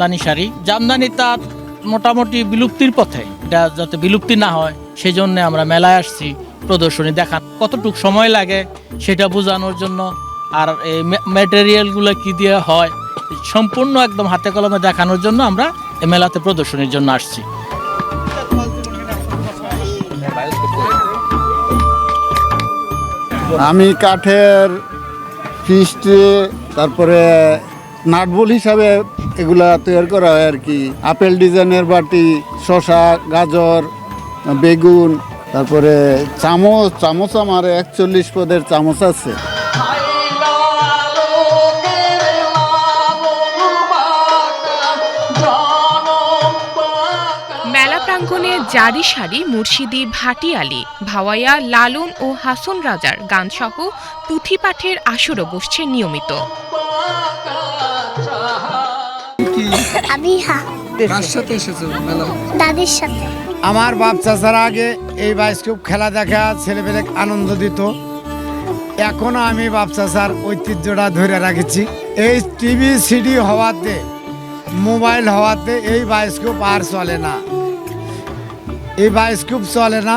জামদানি শাড়ি। জামদানি তার মোটামুটি বিলুপ্তির পথে। এটা যাতে বিলুপ্তি না হয় সেই জন্য আমরা মেলায় আসছি, প্রদর্শনী দেখান কতটুক সময় লাগে সেটা বোঝানোর জন্য আর এই ম্যাটেরিয়ালগুলো কী দিয়ে হয়, সম্পূর্ণ একদম হাতে কলমে দেখানোর জন্য আমরা এই মেলাতে প্রদর্শনীর জন্য আসছি। আমি কাঠের ফিস্টে তারপরে নাটবল হিসাবে এগুলা তৈরি করা হয় আর কি। আপেল ডিজাইনের বাটি, শসা, গাজর, বেগুন, তারপরে চামচ চামচ আমার একচল্লিশ পদের চামচ আছে। মেলা প্রাঙ্গণে জারি সারি মুর্শিদি ভাটিয়ালি, ভাওয়াইয়া লালন ও হাসন রাজার গান গানসহ পুঁথিপাঠের আসরও বসছে নিয়মিত। আমি কার সাথে এসেছ মেলা? দাদির সাথে। আমার বাপ চাচারা আগে এই বায়োস্কোপ খেলা দেখা ছেলেপেলে আনন্দ দিত। এখনও আমি বাপ চাচার ঐতিহ্যটা ধরে রাখছি। এই টিভি সিডি হওয়াতে মোবাইল হওয়াতে এই বায়োস্কোপ আর চলে না। এই বায়োস্কোপ চলে না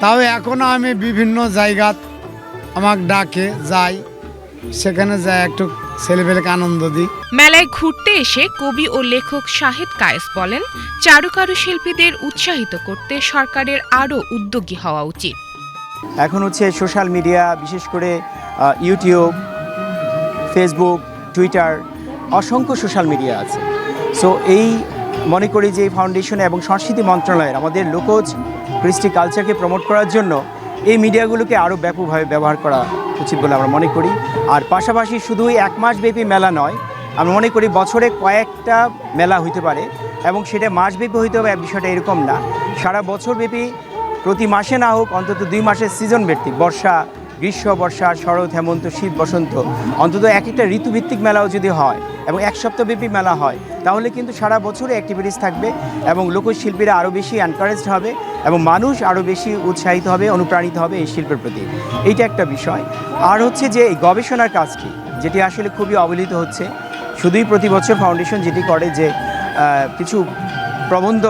তাও এখনও আমি বিভিন্ন জায়গাত আমাকে ডাকে যাই। সেখানে যাই একটু ছেলেপেলেকে আনন্দ দিই। মেলায় ঘুরতে এসে কবি ও লেখক শাহেদ কায়েস বলেন চারুকারু শিল্পীদের উৎসাহিত করতে সরকারের আরও উদ্যোগী হওয়া উচিত। এখন হচ্ছে সোশ্যাল মিডিয়া বিশেষ করে ইউটিউব ফেসবুক টুইটার অসংখ্য সোশ্যাল মিডিয়া আছে। সো এই মনে করি যে এই ফাউন্ডেশন এবং সংস্কৃতি মন্ত্রণালয়ের আমাদের লোকজ কৃষ্টি কালচারকে প্রমোট করার জন্য এই মিডিয়াগুলোকে আরও ব্যাপকভাবে ব্যবহার করা উচিত বলে আমরা মনে করি। আর পাশাপাশি শুধুই এক মাসব্যাপী মেলা নয়, আমি মনে করি বছরে কয়েকটা মেলা হইতে পারে এবং সেটা মাসব্যাপী হইতে হবে, বিষয়টা এরকম না। সারা বছরব্যাপী প্রতি মাসে না হোক, অন্তত দুই মাসের সিজন ভিত্তিক, বর্ষা, গ্রীষ্ম, বর্ষা, শরৎ, হেমন্ত, শীত, বসন্ত, অন্তত এক একটা ঋতুভিত্তিক মেলাও যদি হয় এবং এক সপ্তাহব্যাপী মেলা হয়, তাহলে কিন্তু সারা বছরে অ্যাক্টিভিটিস থাকবে এবং লোকশিল্পীরা আরও বেশি এনকারেজড হবে। এবং মানুষ আরও বেশি উৎসাহিত হবে, অনুপ্রাণিত হবে এই শিল্পের প্রতি। এইটা একটা বিষয়। আর হচ্ছে যে এই গবেষণার কাজটি যেটি আসলে খুবই অবহেলিত হচ্ছে। শুধুই প্রতি বছর ফাউন্ডেশন যেটি করে যে কিছু প্রবন্ধ,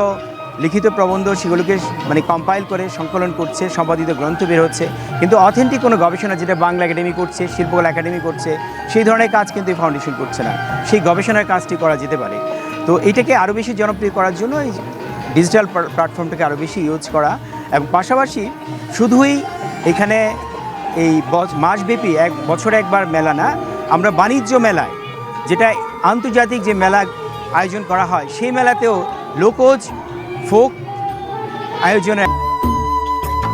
লিখিত প্রবন্ধ সেগুলোকে মানে কম্পাইল করে, সংকলন করছে, সম্পাদিত গ্রন্থ বের হচ্ছে। কিন্তু অথেন্টিক কোনো গবেষণা যেটা বাংলা একাডেমি করছে, শিল্পকলা একাডেমি করছে, সেই ধরনের কাজ কিন্তু এই ফাউন্ডেশন করছে না। সেই গবেষণার কাজটি করা যেতে পারে। তো এটাকে আরও বেশি জনপ্রিয় করার জন্য এই ডিজিটাল প্ল্যাটফর্মটাকে আরও বেশি ইউজ করা এবং পাশাপাশি শুধুই এখানে এই মাসব্যাপী এক বছরে একবার মেলা না, আমরা বাণিজ্য মেলায় যেটা আন্তর্জাতিক যে মেলা আয়োজন করা হয়, সেই মেলাতেও লোকজ ফোক আয়োজনে